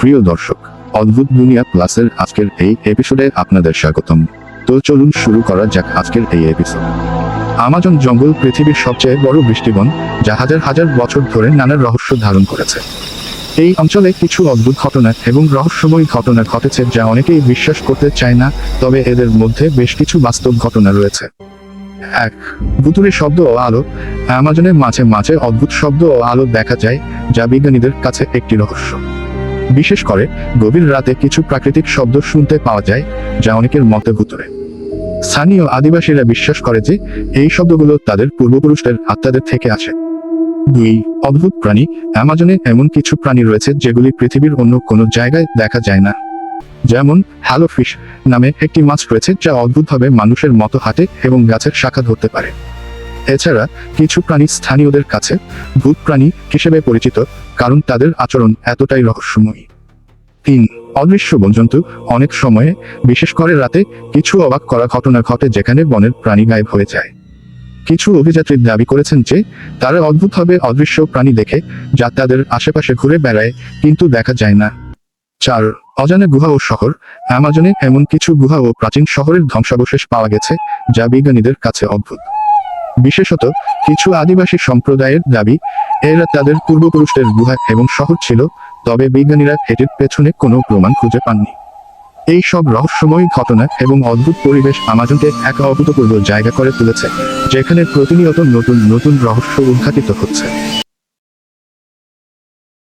প্রিয় দর্শক, অদ্ভুত দুনিয়া প্লাসের আজকের এই এপিসোডে আপনাদের স্বাগতম। তো চলুন শুরু করা যাক আজকের এই এপিসোড আমাজন জঙ্গল পৃথিবীর সবচেয়ে বড় বৃষ্টিবন, যা হাজার হাজার বছর ধরে নানা রহস্য ধারণ করেছে। এই অঞ্চলে কিছু অদ্ভুত ঘটনা এবং রহস্যময় ঘটনা ঘটেছে যা অনেকেই বিশ্বাস করতে চায় না, তবে এদের মধ্যে বেশ কিছু বাস্তব ঘটনা রয়েছে। এক ভুতুরে শব্দ ও আলো। অ্যামাজনের মাঝে মাঝে অদ্ভুত শব্দ ও আলো দেখা যায়, যা বিজ্ঞানীদের কাছে একটি রহস্য। বিশেষ করে গভীর রাতে কিছু প্রাকৃতিক শব্দ শুনতে পাওয়া যায়, যা অনেকের মতে ভুতুরে স্থানীয় আদিবাসীরা বিশ্বাস করে যে এই শব্দগুলো তাদের পূর্বপুরুষদের আত্মাদের থেকে আসে। দুই, অদ্ভুত প্রাণী। অ্যামাজনে এমন কিছু প্রাণী রয়েছে যেগুলি পৃথিবীর অন্য কোনো জায়গায় দেখা যায় না। যেমন হ্যালো ফিশ নামে একটি মাছ রয়েছে যা অদ্ভুতভাবে মানুষের মতো হাঁটে এবং গাছের শাখা ধরতে পারে। এছাড়া কিছু প্রাণী স্থানীয়দের কাছে ভূত প্রাণী হিসেবে পরিচিত, কারণ তাদের আচরণ এতটাই রহস্যময়ী। তিন, অদৃশ্য বনজন্তু অনেক সময়ে, বিশেষ করে রাতে, কিছু অবাক করা ঘটনা ঘটে যেখানে বনের প্রাণী গায়েব হয়ে যায়। কিছু অভিযাত্রী দাবি করেছেন যে, তারা অদ্ভুতভাবে অদৃশ্য প্রাণী দেখে, যা তাদের আশেপাশে ঘুরে বেড়ায়, কিন্তু দেখা যায় না। চার, অজানা গুহা ও শহর অ্যামাজনে এমন কিছু গুহা ও প্রাচীন শহরের ধ্বংসাবশেষ পাওয়া গেছে, যা বিজ্ঞানীদের কাছে অদ্ভুত। বিশেষত কিছু আদিবাসী সম্প্রদায়ের দাবি, এরা তাদের পূর্বপুরুষদের গুহা এবং শহর ছিল, তবে বিজ্ঞানীরা এটির পেছনে কোনো প্রমাণ খুঁজে পাননি। এই সব রহস্যময় ঘটনা এবং অদ্ভুত পরিবেশ আমাজনকে এক অভূতপূর্ব জায়গা করে তুলেছে, যেখানে প্রতিনিয়ত নতুন নতুন রহস্য উদ্ঘাটিত হচ্ছে।